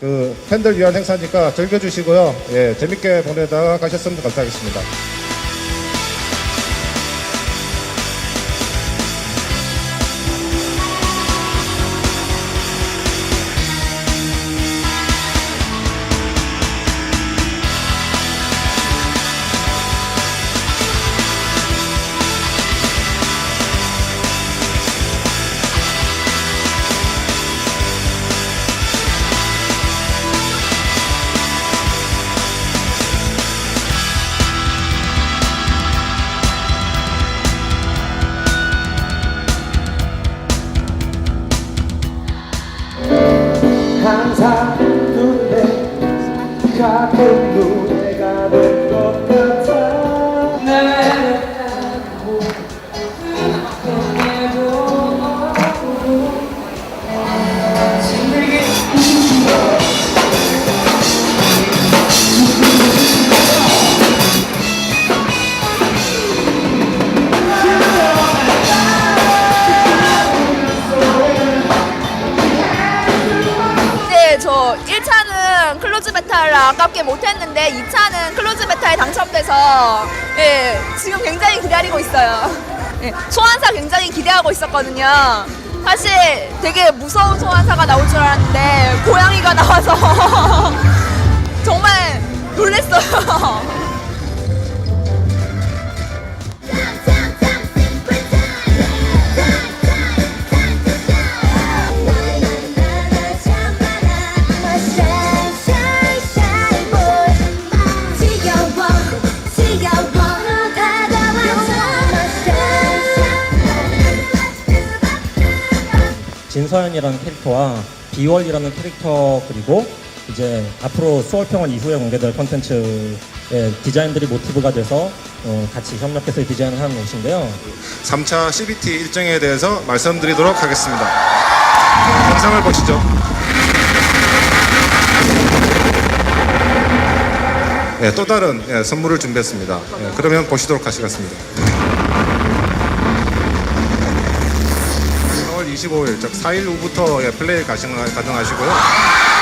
그 팬들 위한 행사니까 즐겨주시고요. 예, 재밌게 보내다 가셨으면 감사하겠습니다. 항상 눈에 가끔 클로즈 메탈을 아깝게 못했는데 2차는 클로즈 메탈에 당첨돼서 예, 지금 굉장히 기다리고 있어요. 예, 소환사 굉장히 기대하고 있었거든요. 사실 되게 무서운 소환사가 나올 줄 알았는데 고양이가 나와서 정말 놀랬어요. 진서연이라는 캐릭터와 비월이라는 캐릭터 그리고 이제 앞으로 수월평원 이후에 공개될 콘텐츠의 디자인들이 모티브가 돼서 어, 같이 협력해서 디자인을 하는 옷인데요. 3차 CBT 일정에 대해서 말씀드리도록 하겠습니다. 영상을 보시죠. 예, 또 다른 예, 선물을 준비했습니다. 예, 그러면 보시도록 하시겠습니다. 25일, 즉 4일 후부터 예, 플레이 가능, 가능하시고요.